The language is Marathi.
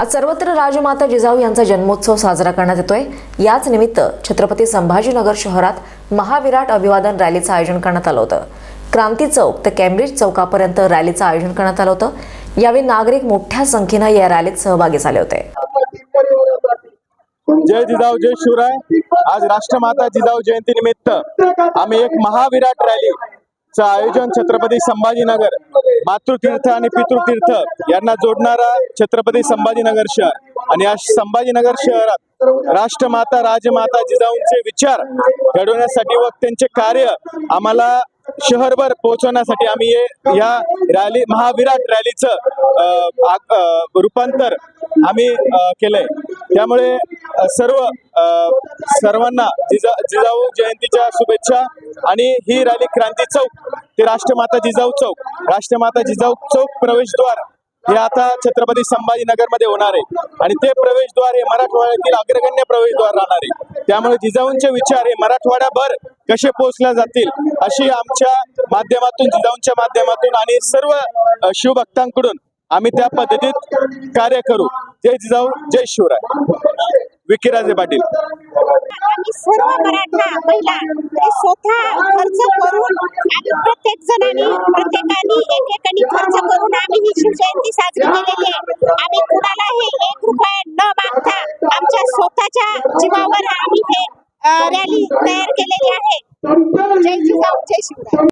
आज सर्वत्र राजमाता जिजाऊ यांचा जन्मोत्सव साजरा करण्यात येतोय. याच निमित्त छत्रपती संभाजीनगर शहरात महाविराट अभिवादन रॅलीचं आयोजन करण्यात आलं होतं. क्रांती चौक ते कॅम्ब्रिज चौकापर्यंत रॅलीचं आयोजन करण्यात आलं होतं. यावेळी नागरिक मोठ्या संख्येनं या रॅलीत सहभागी झाले होते. जय जिजाऊ जय शिवराय. आज राष्ट्रमाता जिजाऊ जयंती निमित्त आम्ही एक महाविराट रॅली आयोजन छत्रपती संभाजीनगर मातृतीर्थ आणि पितृतीर्थ यांना जोडणारा छत्रपती संभाजीनगर शहर. आणि या संभाजीनगर शहरात राष्ट्रमाता राजमाता जिजाऊंचे विचार घडवण्यासाठी व त्यांचे कार्य आम्हाला शहरभर पोहोचवण्यासाठी आम्ही या रॅली महाविराट रॅलीचं रूपांतर आम्ही केलंय. त्यामुळे सर्व सर्वांना जिजा जिजाऊ जयंतीच्या शुभेच्छा आणि ही रॅली क्रांती चौक ते राष्ट्रमाता जिजाऊ चौक राष्ट्रमाता जिजाऊ चौक प्रवेशद्वार हे आता छत्रपती संभाजीनगरमध्ये होणार आहे. आणि ते प्रवेशद्वार हे मराठवाड्यातील अग्रगण्य प्रवेशद्वार राहणार आहे. त्यामुळे जिजाऊंचे विचार हे मराठवाड्याभर कसे पोहोचले जातील अशी आमच्या माध्यमातून जिजाऊंच्या माध्यमातून आणि सर्व शिवभक्तांकडून आम्ही त्या पद्धतीत कार्य करू. जय जिजाऊ जय शिवराय. विकिराजे पाटील. सर्व मराठा महिला स्वतः खर्च करून प्रत्येक जणांनी एक एकेकाने खर्च करून आम्ही ही शिवजयंती साजरी केलेली आहे. आम्ही कुणालाही एक रुपया न मागता आमच्या स्वतःच्या जीवावर आम्ही हे रॅली तयार केलेली आहे. जय जिजाऊ जय शिवराय.